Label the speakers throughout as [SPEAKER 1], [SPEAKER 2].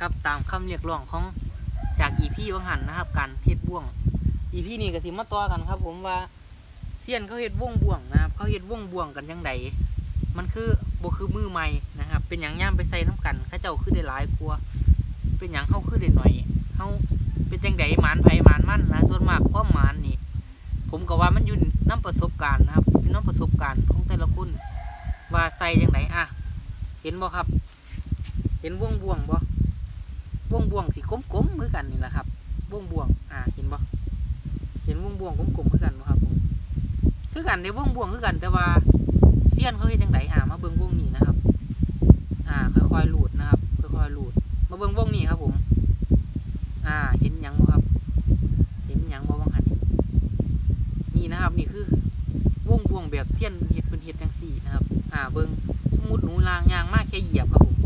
[SPEAKER 1] ครับ ตามคำเรียกร้องของจากอีพี่วังหันนะครับ การเฮ็ดบ่วงอีพี่นี้ก็สิมาต่อกันครับ ผมว่าเซียนเขาเฮ็ดบ่วงบ่วงนะครับเขาเฮ็ดบ่วงบ่วงกันยังไงมันคือบ่คือมือใหม่นะครับ เป็นหยังย่ามไปใส่น้ำกันเขาเจ้าคือได้หลายกลัว เป็นหยังเฮาคือได้หน่อยเฮาเป็นจังไดหมานไผ่หมานมั่นนะส่วนมากความหมานนี่ ผมก็ว่ามันอยู่น้ำประสบการณ์นะครับอยู่น้ำประสบการณ์ของแต่ละคนว่าใส่จังไดอะ เห็นบ่ครับ เห็นวงบ่วงบ่ วงบ่วงสีกลมๆมือกันนี่แหละครับวงบ่วงอ่าเห็นบ่เห็นวงบ่วงกลมๆคือกันบ่ครับผมคือกันในวงบ่วงคือกันแต่ว่าเสี้ยนเขาเฮ็ดจังไดอ่ามาเบิ่งวงนี้นะครับ อ่าค่อยๆหลูดนะครับค่อยๆหลูดมาเบิ่งวงนี้ครับผม อ่าเห็นหยังบ่ครับ เห็นหยังบ่ว่างหันนี่นี่นะครับนี่คือวงบ่วงแบบเสี้ยนเฮ็ดเป็นเฮ็ดจังซี่นะครับ อ่าเบิ่งสมมุติหนูลางยางมากแค่เหยียบครับผม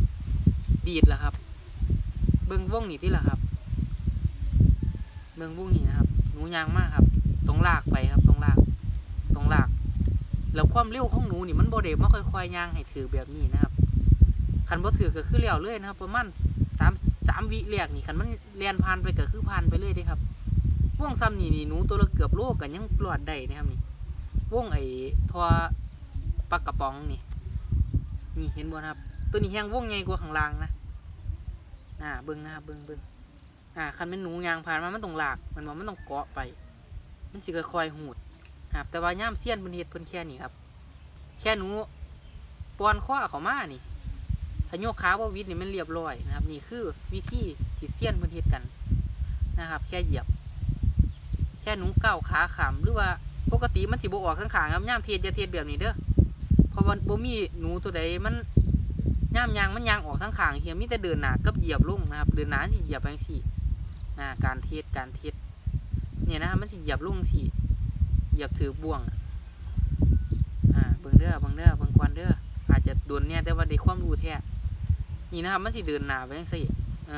[SPEAKER 1] ดีดแล้วครับ บิ่งวงนี่ที่ละครับ เบิ่งวงนี่นะครับหนูยางมากครับ ตรงลากไปครับ ตรงลาก ตรงลาก แล้วความเร็วของหนูนี่มันโบเดมาค่อยๆย่างให้ถือแบบนี้นะครับคันบ่ถือก็คือเลี้ยวเลยนะครับ ประมาณสามสามวิเรียกนี่คันมันเลียนผ่านไปก็คือผ่านไปเลยด้ครับวงซ้ำนี่นี่หนูตัวละเกือบโลกกันยังรอดได้นะครับนี่วงไอ้ทอปลากระป๋องนี่ นี่เห็นบ่นครับ ตัวนี้แห้งวงใหญ่กว่าข้างล่างนะ่าเบิ้งนะครับเบิ้งเบิ้งอ่าคันเป็นหนูยางผ่านมามันต้องหลากมันว่ามันต้องเกาะไป มันสิค่อยๆหูดครับแต่ว่าย่ามเสี้ยนเพิ่นเฮ็ดเพิ่นแค่นี้ครับ แค่หนูปอนข้อเขามานี่ถ้าโยกขาว่าวิดนี่มันเรียบร้อยนะครับ นี่คือวิธีที่เสี้ยนเพิ่นเฮ็ดกันนะครับ แค่เหยียบ แค่หนูก้าวขาขำหรือว่าปกติมันสิบ่ออกข้างๆครับย่ามเทศอย่าเทศแบบนี้เด้อเพราะว่าบ่มีหนูตัวใดมัน ย่ามยางมันยางออกทั้งขางเฮียมีแต่เดินหนากับเหยียบลุ่งนะครับ เดินหนาที่เหยียบไปสี่นะการเทสการเทสเนี่ยนะครับมันสิเหยียบลุ่งสี่เหยียบถือบ่วงอ่าเบิ่งเด้อเบิ่งเด้อเบิ่งควันเด้ออาจจะโดนเนี่ยแต่ว่าได้ความรู้แท้นี่นะครับมันสิเดินหนาไปจังซี่เอ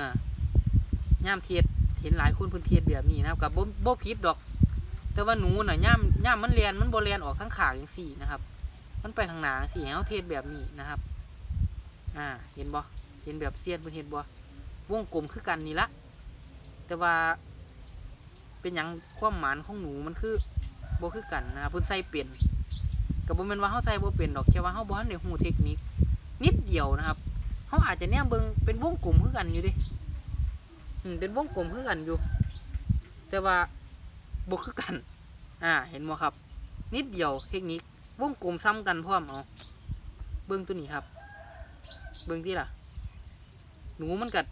[SPEAKER 1] อย่ามเทสเห็นหลายคนพิ่นเทสแบบนี้นะครับกับบ่บ่ผิดดอก แต่ว่าหนูน่ะย่ามย่ามมันเรียนมันบ่เรียนออกทั้งขางจังซี่นะครับ มันไปข้างหนาจังซี่ให้เฮาเทสแบบนี้นะครับ อ่า เห็นบ่เห็นแบบเสียนเพิ่นเห็นบ่วงกลมคือกันนี่ละแต่ว่า เป็นหยังความหมานของหนูมันคือบ่คือกันนะครับเพิ่นใส่เป็นก็บ่แม่นว่าเฮาใส่บ่เป็นดอกแค่ว่าเฮาบ่ทันได้ฮู้เทคนิค นิดเดียวนะครับเฮาอาจจะแนมเบิ่งเป็นวงกลมคือกันอยู่ดิอืมเป็นวงกลมคือกันอยู่ แต่ว่าบ่คือกัน อ่า เห็นบ่ครับ นิดเดียวเทคนิควงกลมซ้ำกันพร้อมเอาเบิ่งตัวนี้ครับ เบิ่งที่ล่ะ หนูมันกัด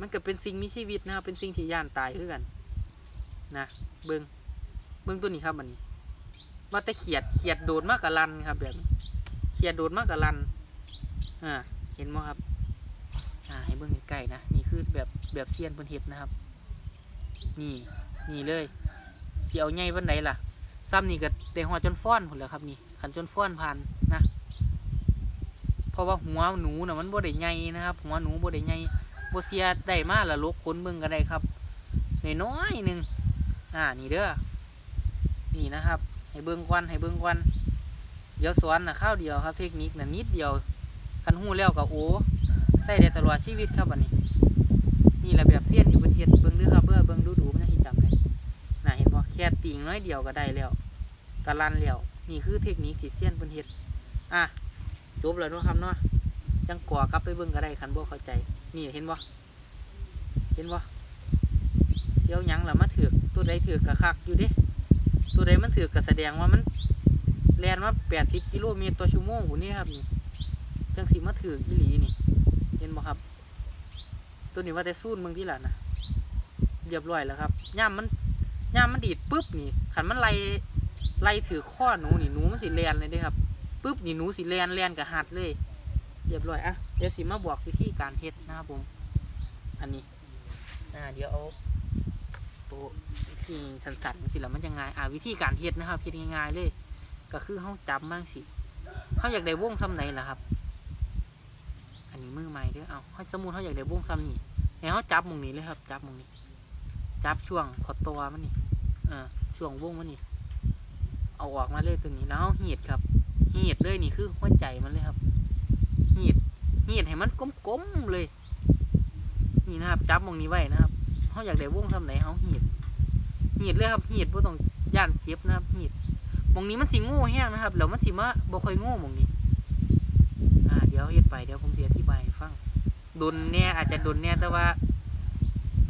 [SPEAKER 1] มันก็เป็นสิ่งมีชีวิตนะครับ เป็นสิ่งที่ย่านตายคือกัน นะเบิ่งเบิ่งตัวนี้ครับอันนี้ว่าแต่เขียดเขียดโดดมากกับลันครับแบบเขียดโดดมากกับลันอ่าเห็นมั้ครับ อ่าให้เบิ่งใกล้ๆนะนี่คือแบบแบบเซียนเพิ่นเฮ็ดนะครับ นี่นี่เลยเสียวใหญ่วันไหนล่ะซ้ำนี่ก็ได้หอดจนฟ้อนพุ่นแหล้วครับนี่ขันจนฟ้อนผ่านนะะว่าหัวหนูน่ะมันบ่ได้ใหญ่นะครับหัวหนูบ่ได้ใหญ่บ่เสียได้มาละลกขนเบิ่งก็ได้ครับน้อยหนึ่งอ่านี่เด้อนี่นะครับ ให้เบิ่งควันให้เบิ่งควันเดี๋ยวสอนนะข้าวเดียวครับ เทคนิคน่ะนิดเดียวคันหูแล้วก็โอ้ใส่ได้ตลอดชีวิตครับอันนี้ นี่แหละแบบเสี้ยนที่เพิ่นเฮ็ดเบิ่งด้อครับเพื่อเบิ่งดูดูมันจะสิจำได้น่ะเห็นบ่แค่ติ่งน้อยเดียวก็ได้แล้วกะลันแล้วนี่คือเทคนิคที่เสี้ยนเพิ่นเฮ็ดอะ จบแล้วเนาะครับเนาะจังก่อกลับไปเบิ่งก็ได้คันบ่เข้าใจ นี่เห็นบ่เห็นบ่เสียวยังแล่ะมาถือกตัวใดถือกกะคักอยู่ด้ตัวใดมันถือกก็แสดงว่ามันแลนมา80กิโลเมตรต่อชั่วโมงพุ่นนี่ครับนี่จังสิมาถือกอีหลีนี่ เห็นบ่ครับ ตัวนี้ว่าแต่ซูนเบิ่งที่ล่ะนะเรียบร้อยแล้วครับย่ามมันย่ามมันดีดปุ๊บนี่คันมันไล่ไล่ถือข้อหนูนี่หนูมันสิแลนเลยด้ครับ ปุ๊บนี่หนูสิแลนแลนกับหัดเลยเรียบร้อยอะเดี๋ยวสิมาบอกวิธีการเฮ็ดนะครับผมอันนี้อ่าเดี๋ยวเอาตัววิธีสันๆสิแล้วมันยังไงอ่าวิธีการเฮ็ดนะครับเฮ็ดง่ายๆเลย ก็คือเฮาจับมั่งสิเฮาอยากได้วงซ้ำไหนล่ะครับ อันนี้มือใหม่เด้อเอาเฮาสมมุติเฮาอยากได้วงซ้ำนี่ให้เฮาจับมองนี้เลยครับ จับมองนี้ จับช่วงขอตัวมันนี่เออช่วงวงมันนี่เอาออกมาเลยตัวนี้แล้วเหีดครับ หีดเลยนี่คือหัวใจมันเลยครับหีดหีดให้มันกลมๆเลย นี่นะครับ จับหมองนี้ไว้นะครับเขาอยากได้วงทำไหนเขาหีดหีดเลยครับหีดบ่ต้องย่านเจ็บนะครับหีดหมองนี้มันสิโง่แห้งนะครับแล้วมันสิมาบ่ค่อยโง่หมองนี้ อ่า เดี๋ยวเฮ็ดไปเดี๋ยวผมจะอธิบายฟังดนแน่อาจจะดนแน่แต่ว่า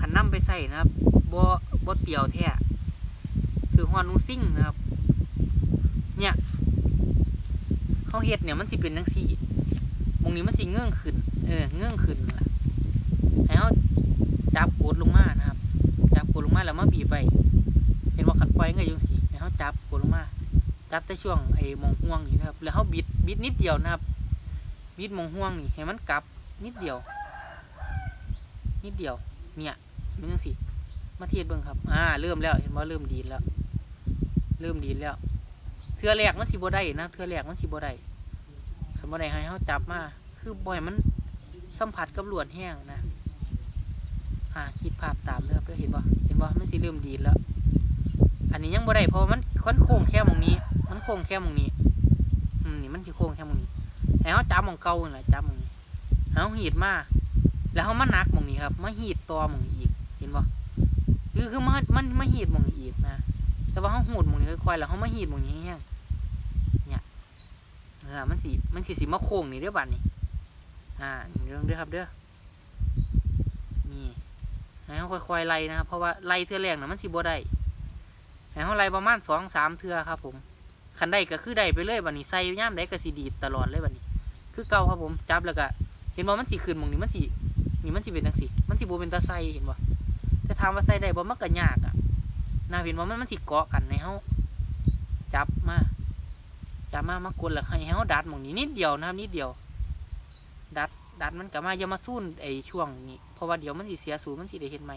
[SPEAKER 1] ขันนํไปใส่นะครับบ่บ่เตียวแท้คือฮอนนูซิ่งนะครับ เนี่ย เขาเฮ็ดเนี่ยมันสิเป็นจังซี่มองนี้มันสิเงื่องขึ้น เออ เงื่องขึ้นล่ะให้เขาจับกดลงมานะครับ จับกดลงมาแล้วมาบีบไปเห็นว่าขัดปล่อยยังสิให้เขาจับกดลงมา จับแต่ช่วงไอ้มองห่วงนี่นะครับ แล้วเขาบิดบิดนิดเดียวนะครับ บิดมองห่วงนี่ให้มันกลับนิดเดียว นิดเดียว เนี่ยมันจังสิมาเทียบเบิ่งครับ อ่า เริ่มแล้ว เห็นว่าเริ่มดีแล้ว เริ่มดีแล้ว ทือแรกมันสิบ่ได้นะเทือแรกมันสิบ่ได้คันบ่ได้ให้เขาจับมา คือบ่อยมันสัมผัสกับลวดแห้งนะอ่าคิดภาพตามเด้อเพื่อเห็นบ่เห็นบ่มันสิเริ่มดีดแล้ว อันนี้ยังบ่ได้เพราะมันค่อนโค้งแค่มองนี้ มันโค้งแค่มองนี้อืมนี่มันสิโค้งแค่มองนี้ให้เขาจับมองเก่านั่นแหละจับมองนี้ให้เขาหีดมาแล้วเขามานักมองนี้ครับมาหีดตอมองนี้อีก เห็นบ่คือคือมันมันมาหีดมองนี้อีกนะ แต่ว่าเขาหูดมองนี้ค่อยๆแล้วเขามาหีดมองนี้แห้ง เออมันสิมันสิสิมาโค้งนี่เด้อบัดนี้อ่าเรื่องเด้อครับเด้อนี่ให้เขาค่อยๆไล่นะครับเพราะว่าไล่เทือแรกนะมันสิบ่ได้ให้เขาไล่ประมาณสองสามเทือครับ ผมคันได้ก็คือได้ไปเลยบัดนี้ใส่ย่ามได้ก็สิดีตลอดเลยบัดนี้ คือเก่าครับผมจับแล้วก็เห็นว่มันสิขึ้นมองนี้มันสินี่มันสิเป็นจังสิมันสิบ่เป็นตาใส่เห็นบ่แต่ถามว่าใส่ได้บ่มันก็ยากอะน่าเห็นว่มันมันสิเกาะกันในเฮาจับมา จับมามากดแล้วให้เฮาดัดหมองนี้นิดเดียวนะครับนิดเดียว ดัดดัดมันกลับมาอย่ามาสู้นไอ้ช่วงนี้เพราะว่าเดี๋ยวมันสิเสียสูนย์มันสิได้เห็นไหม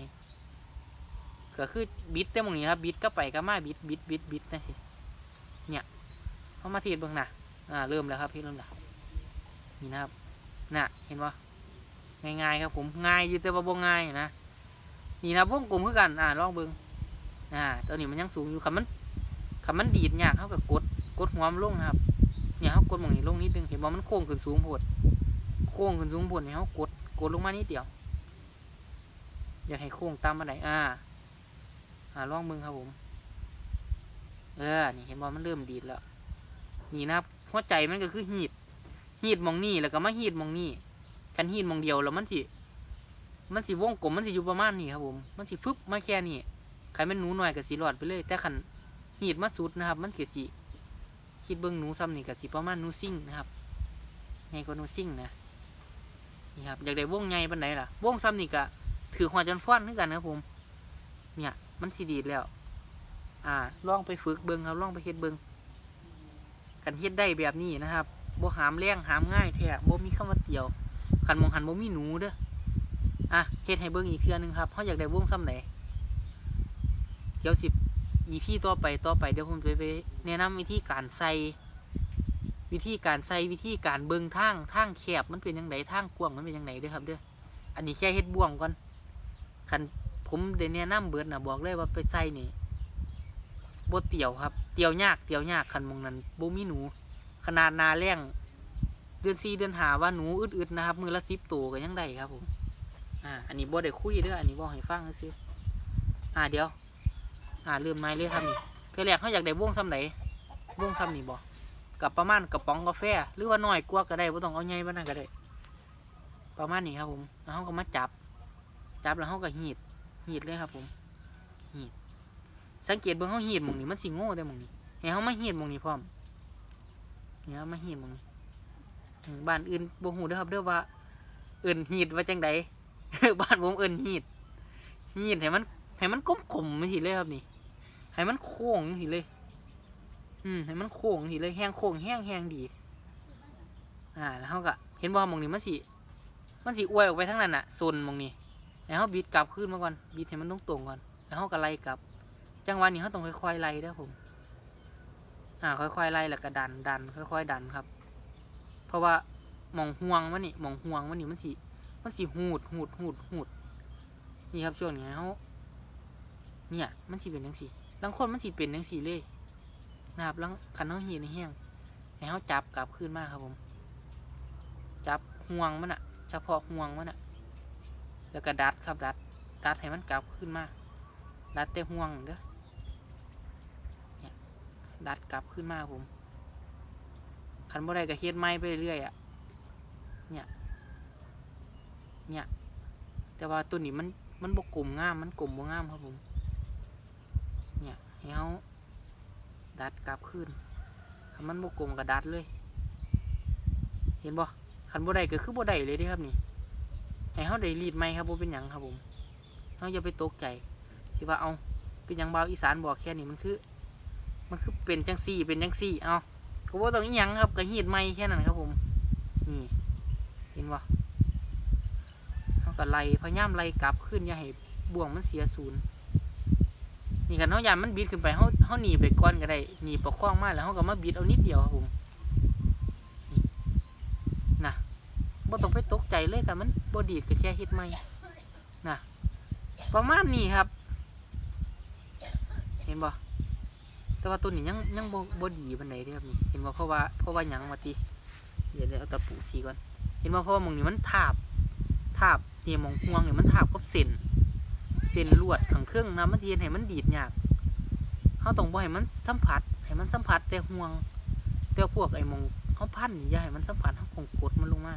[SPEAKER 1] ก็คือบิดเต็มตรงนี้ครับบิดก็ไปก็มาบิดบิดบิดบิดนะสิเนี่ยเขามาทีดเบื้องหน้าอ่าเริ่มแล้วครับพี่เริ่มแล้วนี่นะครับน่ะเห็นปะง่ายๆครับผมง่ายอยู่แต่ว่าบ่ง่ายนะนี่นะพวงกลมคือกันอ่าลองเบิ้งอ่าตอนนี้มันยังสูงอยู่คำมันคำมันดีดยากเขากับกด กดหัวมันลงนะครับเนี่ยเขากดมองนี้ลงนิดนึงเห็นว่ามันโค้งขึ้นสูงโพดโค้งขึ้นสูงบนให้เขากดกดลงมานิดเดียว อยากให้โค้งตามมาไหนอ่าอ่าลองมึงครับผม เออนี่เห็นว่ามันเริ่มดีดแล้วนี่นะครับหัวใจมันก็คือหีดหีดมองนี่แล้วก็มาหีดมองนี่คันหีดมองเดียวแล้วมันสิมันสิวงกลมมันสิอยู่ประมาณนี้ครับผม มันสิฟึบมาแค่นี้ใครมันหนูหน่อยกับสีหลอดไปเลย แต่คันหีดมาสุดนะครับ มันเก็สิ คิดเบิ้งหนูซ้ำนี่กับสิประมาณหนูซิ่งนะครับไงก็หนูซิ่งนะนี่ครับอยากได้วงใหญ่ปันไหนล่ะวงซ้ำนี่กะถือหัวจนฟ้อนเหมือนกันนะผม เนี่ย มันสีดีแล้ว อ่าลองไปฝึกเบิงครับลองไปเฮ็ดเบิงกันเฮ็ดได้แบบนี้นะครับบ่หามแรงหามง่ายแท้บ่มีคำว่าเตียวขันมองหันบ่มีหนูเด้ออะเฮ็ดให้เบิ่งอีกเทื่อนึงครับเขาอยากได้วงซ้ำไหนเดี๋ยวสิ อีพี่ต่อไปต่อไปเดี๋ยวผมจะไปแนะนำวิธีการใส่วิธีการใส่วิธีการเบิงทางทางแคบมันเป็นยังไงทางกว้างมันเป็นยังไงด้อครับเด้ออันนี้แค่เฮ็ดบ่วงก่อนคันผมเดแนะนำเบิดนะบอกเลยว่าไปใส่นี่บ่เตี่ยวครับเตี่ยวยากเตี่ยวยากคันมองนั้นบ่มีหนู ขนาดนาแรงเดือนสี่เดือนหาว่าหนูอึดๆนะครับ มือละสิบตัวก็ยังได้ครับผมอ่าอันนี้บ่ได้คุยเด้ออันนี้บ่ให้ฟังซื่อๆอ่าเดี๋ยว อ่าลืมไม้เลยครับนี่เพื่อแรกเขาอยากได้วงซ้ำไหนวงซ้ำนี่บ่กับประมาณกระป๋องกาแฟหรือว่าน้อยกว่าก็ได้บ่ต้องเอาใหญ่ปานนั้นก็ได้ ประมาณนี้ครับผมแล้วเขาก็มาจับ จับแล้วเขาก็หีดหีดเลยครับผมหีดสังเกตเบิ่งเขาหีดมองนี้มันสิงโง่แต่มองนี้ให้เขามาหีดมองนี้พร้อมเห็นี่ยมาหีดมองนี้บ้านอื่นบ่ฮู้เด้อครับเด้อว่าเอิ้นหีดว่าจังใดบ้านผมเอิ้นหีดหีดให้มันให้มันกลมๆจังซี่เลยครับนี่ ให้มันโค้งจังซี่เลย อืมให้มันโค้งสิเลยแห้งโค้งแห้งแห้งดี อ่า แล้วเขาก็เห็นว่ามองนี้มันสิมันสิอวยออกไปทั้งนั้นน่ะโซนมองนี้แล้วเขาบิดกลับขึ้นมาก่อนบิดให้มันตรงตรงก่อน แล้วเขาก็ไล่กลับ จังหวะนี้เขาต้องค่อยๆไล่เด้อผม อ่า ค่อยๆไล่แล้วก็ดันดัน ค่อย ๆ ดันครับ เพราะว่ามองห่วงมันนี่มองห่วงมันนี่มันสิมันสิหูดหูดหูดหูดนี่ครับช่วงนี้เขาเนี่ย มันสิเป็นจังซี่ บางคนมันสิเป็นจังซี่เลยนะครับล้วคันเขาหีดในแห้งให้เขาจับกลับขึ้นมาครับผม จับห่วงมันอะเฉพาะห่วงมันอะแล้วก็ดัดครับดัด ดัดให้มันกลับขึ้นมา ดัดแต่ห่วงเด้อเนี่ยดัดกลับขึ้นมาผมคันบ่ได้ก็เฮ็ดไม้ไปเรื่อยอะเนี่ย เนี่ย แต่ว่าตัวนี้มัน มันบกกลมงาม มันกลมบ่งามครับผม ให้เขาดัดกลับขึ้นคันมันบกกลมก็ดัดเลย เห็นบ่คันบ่ได้ก็คือบ่ได้เลยเด้ครับนี่ให้เขาได้รีดไหมครับบ่เป็นหยังครับผมเขาอย่าไปตกใจที่ว่าเอาเป็นหยังบ่าวอีสานบอกแค่นี้มันคือ มันคือเป็นจังซี่เป็นจังซี่เอาก็บ่ต้องอีหยังครับก็หีดไหมแค่นั้นครับผม นี่ เห็นบ่เขาก็ไล่พยายามไล่กลับขึ้นอย่าให้บ่วงมันเสียศูนย์ นี่กันเขายามมันบิดขึ้นไปเขาเขาหนีไปก่อนก็ได้หนีประคองมาแล้วเขาก็มาบิดเอานิดเดียวครับผมน่ะบ่ต้องไปตกใจเลยกันมันบ่ดีดก็แค่เฮ็ดไม่นะประมาณนี้ครับ เห็นบ่แต่ว่าตัวนี้ยังยังบ่บ่ดีปานใดเด้ครับนี่เห็นบ่เพราะว่าเพราะว่าหยังว่าติเดี๋ยวเดี๋ยวเอาตะปูสีก่อน เห็นบ่เพราะว่ามองนี้มันทาบทาบนี่มองห่วงนี่มันทาบกับเส้น ส้นลวดข้างเครื่องนะมันเฮ็ดให้มันดีดยากเฮาต้องบ่ให้มันสัมผัสให้มันสัมผัสแต่ห่วง แต่พวกไอ้มงเฮาพันนี่อย่าให้มันสัมผัสเฮาคงกดมันลงมา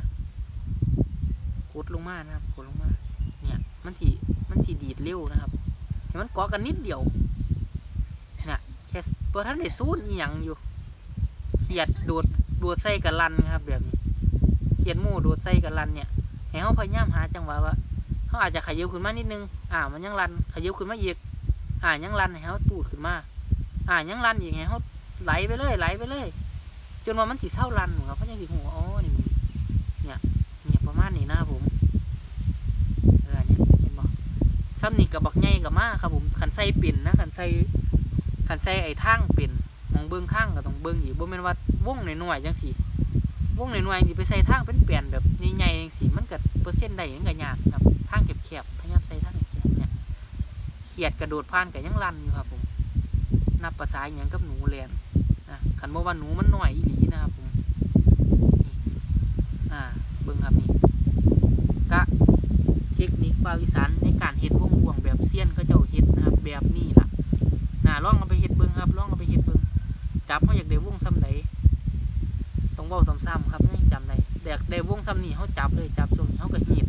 [SPEAKER 1] กดลงมานะครับกดลงมา เนี่ย มันสิมันสิดีดเร็วนะครับให้มันเกาะกันนิดเดียวเนี่ยแค่ตัวท่านได้ซูนอีหยังอยู่เขียดโดดโดดใส่กับลันครับ แบบนี้เขียดมูโดดใส่กับลันเนี่ยให้เขาพยายามหาจังหวะว่าเขาอาจจะขยับขึ้นมานิดนึง อ่ามันยังลันขยับขึ้นมาอีกอ่ายังลันให้เขาตูดขึ้นมาอ่ายังลันอีกให้เขาไหลไปเลยไหลไปเลย จนว่ามันสิเศร้าลันครับเพราะยังสิหัวอ๋อนี่เนี่ยเนี่ยประมาณนี้นะผมเออเนี่ยเห็นบ่ซ้ำนี่กับบักใหญ่กับมาครับผมขันใส่เป็นนะขันใส่ขันใส่ไอ้ทางเป็นมองเบิ้องข้างก็ต้องเบิ้องอีกบ่แม่นว่าวงหน่อยๆจังซี่วงหน่อยๆสิไปใส่ทางเป็นแปลี่ยนแบบใหญ่ๆจังซี่มันก็เปอร์เซ็นต์ได้มันก็ยากครับทางแคบๆ ขียดกระโดดผ่านก็ยังลันอยู่ครับผมนับภาษาอย่างกับหนูแลนนะขันบ่ว่าหนูมันหน้อยอีหลีนะครับผมนี่อ่าเบิ้งครับนี่กะเทคนิคบาวอีสานในการเฮ็ดวงบ่วงแบบเซียนเขาเจ้าเฮ็ดนะครับ แบบนี้ล่ะน่าลองเอาไปเฮ็ดเบิ่งครับลองเอาไปเฮ็ดเบิ่งจับเฮาอยากได้วงซ้ำใดต้องเว้าซ้ำๆครับยังจำได้แต่ได้วงซ้ำนี้เฮาจับเลยจับช่วงนี้เฮาก็หีด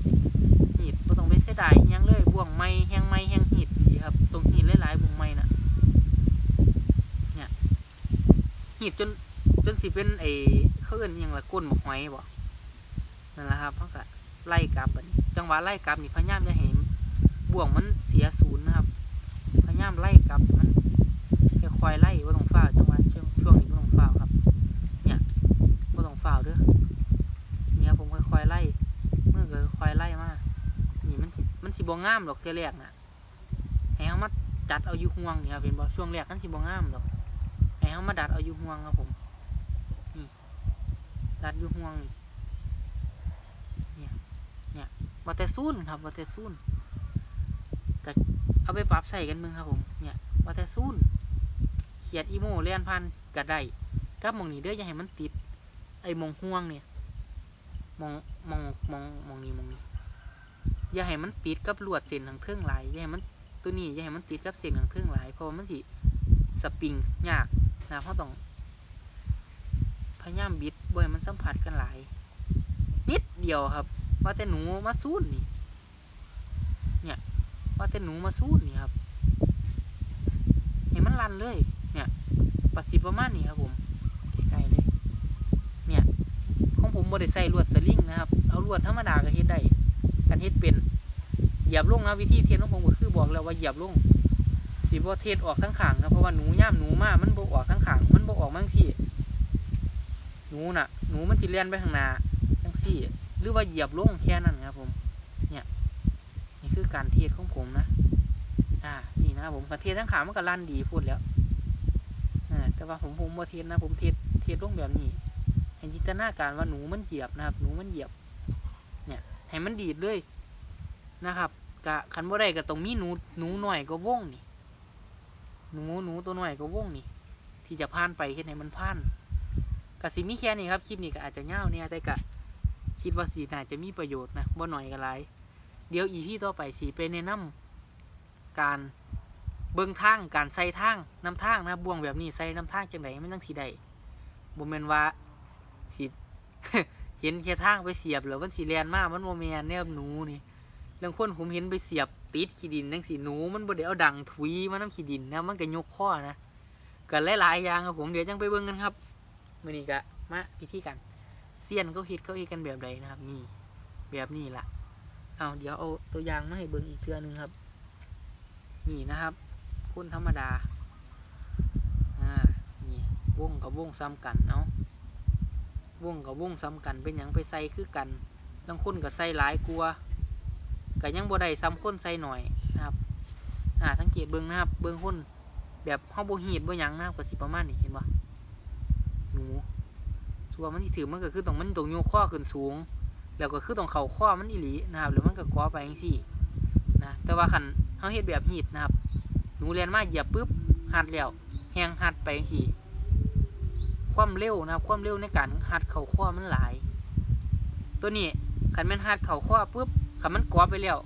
[SPEAKER 1] หีดบ่ต้องไปเสียดายยังเลยบ่วงไม้แห้งไม้แห้งหีด หลายๆบ่วงไม้นะเนี่ยหีดจนจนสิเป็นไอ้เขาเอิ้นอิหยังละก้นหมกหอยบ่นั่นแหละครับเฮาะก็ไล่กลับนจังหวะไล่กลับนี่พยายามจะเห็นบ่วงมันเสียศูนย์นะครับพยายามไล่กลับมันค่อยไล่ว่าต้องฝ้าจังหวะช่วงช่วงนี้ก็ต้องฝ้าครับ เนี่ยว่าต้องฝ้าเด้อนี่ครับผมค่อยๆไล่เมื่อก็ค่อยไล่มานี่มันมันสิบ่งามหรอกเทื่อแรกนะ จัดเอาอยู่ห่วงนี่ครับเห็นบ่ช่วงแรกมันสิบ่งามหรอกให้เขามาดัดเอาอยู่ห่วงครับผมนี่ดัดอยู่ห่วงนี่ว่าแต่ซูนครับว่แต่ซูนก็เอาไปปรับใส่กันมึงครับผมเนี่ยว่แต่ซูนเขียดอีโมเลียนพันก็ได้ถ้ามองนี้เด้ออย่าให้มันติด ไอ้มองห่วงเนี่ยมองมองมองมองนี้มองนี้อย่าให้มันติดกับลวดเส้นทางเทิงหลายอย่าให้มัน ตัวนี้อย่าให้มันติดกับเส้นทางเทิงหลายเพราะมันสิสปริงยากนะเพราะต้องพยายามบิดบ่ให้มันสัมผัสกันหลาย นิดเดียวครับ ว่าแต่หนูมาซูนนี่เนี่ย ว่าแต่หนูมาซูนนี่ครับเห็นมันรันเลย เนี่ยปัดสิประมาณนี้ครับผมไกลๆเลย เนี่ยของผมบ่ได้ใส่ลวดสลิงนะครับ เอาลวดธรรมดาก็เฮ็ดได้กันเฮ็ดเป็นเหยียบลงนะวิธีเทสของผมก็ บอกแล้วว่าเหยียบลงสีบ่เทสออกทั้งขางนะเพราะว่าหนูย่ามหนูมามันบ่ออกทั้งขางมันบ่ออกมั่งที่หนูน่ะ หนูมันสิเลียนไปข้างหน้าจังซี่ หรือว่าเหยียบลงแค่นั้นครับผม เนี่ย นี่คือการเทสของผมนะ อ่า นี่นะผมการเทสทั้งขามันก็ลั่นดีพูดแล้วอ่าแต่ว่าผมผมบ่เทสนะ ผมเทสเทสลงแบบนี้เห็นจินตนาการว่าหนูมันเหยียบนะครับ หนูมันเหยียบ เนี่ยให้มันดีดเลยนะครับ กะคันบ่ได้ก็ต้องมีหนูหนูหน่อยก็วงนี่ หนูหนูตัวหน่อยก็วงนี่ ที่จะผ่านไปเห็นให้มันผ่านกะสิมีแค่นี้ครับคลิปนี้ก็อาจจะเง่าวเนี่ยแต่กะคิดว่าสีน่าจะมีประโยชน์นะบ่หน่อยก็หลายเดี๋ยวอีพี่ต่อไปสีไปแนะนำการเบิ่งทางการใส่ทางนำทางนะบ่วงแบบนี้ใส่นำทางจังไดมันจังสิได้บ่แม่นว่าสิเห็นแค่ทางไปเสียบแล้วมันสิแล่นมามันบ่แม่นแนวหนูนี่ บางคนผมเห็นไปเสียบติดขี้ดินจังสิหนูมันบ่ได้เอาดังถุยมานํขี้ดินนะมันก็ยกข้อนะก็หลายๆอย่างครับผมเดี๋ยวจังไปเบิ่งกันครับมือนี้ก็มาพิธีกันเซียนเขาฮ็ดเขาฮ็ดกันแบบใดนะครับนี่แบบนี้ล่ะเอาเดี๋ยวเอาตัวอย่างมาให้เบิ่งอีกเทื่อนึงครับนี่นะครับคนธรรมดาอ่านี่วงกับวงซ้ำกันเนาะวงกับวงซ้ำกันเป็นหยังไปใส่คือกันบางคนก็ใส่หลายกลัว ก็ยังบ่ได้ซ้ำคนใส่หน่อยนะครับอ่าสังเกตเบิ่งนะครับ เบิ่งคนแบบเฮาบ่หีดบ่หยังนะครับก็สิประมาณนี้เห็นบ่หนูส่วนมันที่ถือมันก็คือต้องมันต้องโยกข้อขึ้นสูง แล้วก็คือต้องเข่าข้อมันอีหลีนะครับแล้วมันก็ก้อไปจังซี่นะแต่ว่าคันเฮาเฮ็ดแบบหีดนะครับหนูเรียนมาเหยียบปุ๊บหัดแล้วแหงหัดไปจังซี่ความเร็วนะครับความเร็วในการหัดเข่าข้อมันหลาย ตัวนี้คันแมันหัดเข่าข้อปุ๊บ คันมันก้อไปแล้ว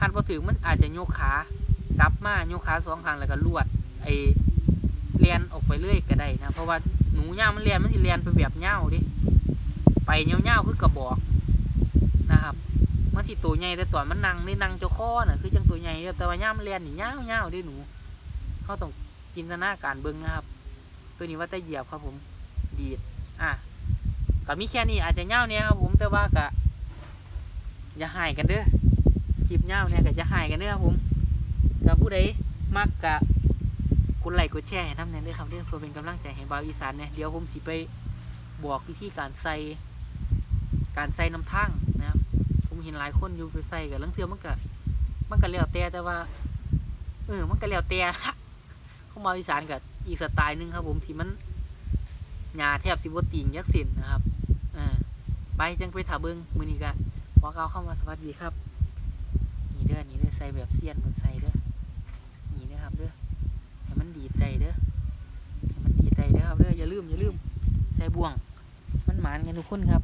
[SPEAKER 1] หัดพอถึงมันอาจจะโยกขากลับมาโยกขาสองข้างแล้วก็ลวดไอเลียนออกไปเรื่อยก็ได้นะเพราะว่าหนูย่ามันเลียนมันสิเลียนไปแบบเง่าดิไปเง่าๆคือกระบอกนะครับมันสิตัวใหญ่แต่ตัวมันนั่งนี่นั่งเจ้าข้อน่ะคือจังตัวใหญ่แต่ว่าย่ามันเลียนนี่ยาวยาด้หนูเขาต้องจินตนาการเบิ่งนะครับ ตัวนี้ว่าแต่เหยียบครับผมดีดอะก็มีแค่นี้อาจจะยาเนี่ยครับผมแต่ว่าก็ อย่าหายกันเด้อคลิปยาวเนี่ยก็จะหายกันเด้อครับผมกับผู้ใดมักกะกดไลค์กดแชร์ให้ทำเนี่ยด้อครับเด้อเพื่อเป็นกำลังใจให้บ่าวอีสานเนี่ยเดี๋ยวผมสิไปบอกวิธีการใส่การใส่น้ำทางนะครับผมเห็นหลายคนอยู่ไปใส่กับลังเทือมันก็มันก็แล้วแต่แต่ว่าเออมันก็แล้วแต่เข้ามาวอีสานกับอีกสไตล์หนึงครับผมที่มันหญ้าแทบสิบวติงยักษ์สินนะครับ เออไปจังไปถาเบิงมือนี้ก็ ขอก้าเข้ามาสวัสดีครับ นี่เด้อนี่เด้อใส่แบบเซียนมันใส่เด้อนี่นะครับเด้อให้มันดีดใจเด้อให้มันดีดใจเด้อครับเด้ออย่าลืมอย่าลืมใส่บ่วง มันหมานกันทุกคนครับ